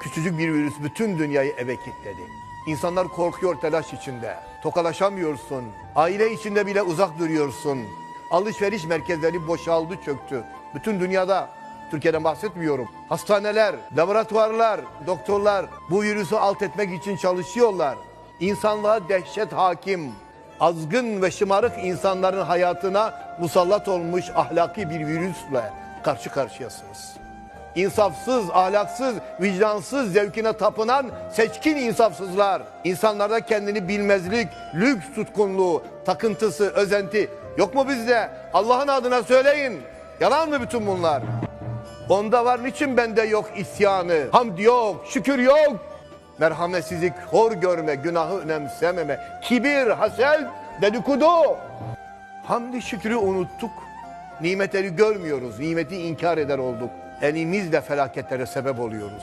Küçücük bir virüs bütün dünyayı eve kilitledi. İnsanlar korkuyor telaş içinde. Tokalaşamıyorsun. Aile içinde bile uzak duruyorsun. Alışveriş merkezleri boşaldı çöktü. Bütün dünyada Türkiye'den bahsetmiyorum. Hastaneler, laboratuvarlar, doktorlar bu virüsü alt etmek için çalışıyorlar. İnsanlığa dehşet hakim. Azgın ve şımarık insanların hayatına musallat olmuş ahlaki bir virüsle karşı karşıyasınız. İnsafsız, ahlaksız, vicdansız, zevkine tapınan seçkin insafsızlar. İnsanlarda kendini bilmezlik, lüks tutkunluğu, takıntısı, özenti yok mu bizde? Allah'ın adına söyleyin. Yalan mı bütün bunlar? Onda var niçin bende yok isyanı? Hamd yok, şükür yok. Merhametsizlik, hor görme, günahı önemsememe, kibir, haset, dedikodu. Hamdi şükrü unuttuk. Nimetleri görmüyoruz. Nimeti inkar eder olduk. Elimizle felaketlere sebep oluyoruz.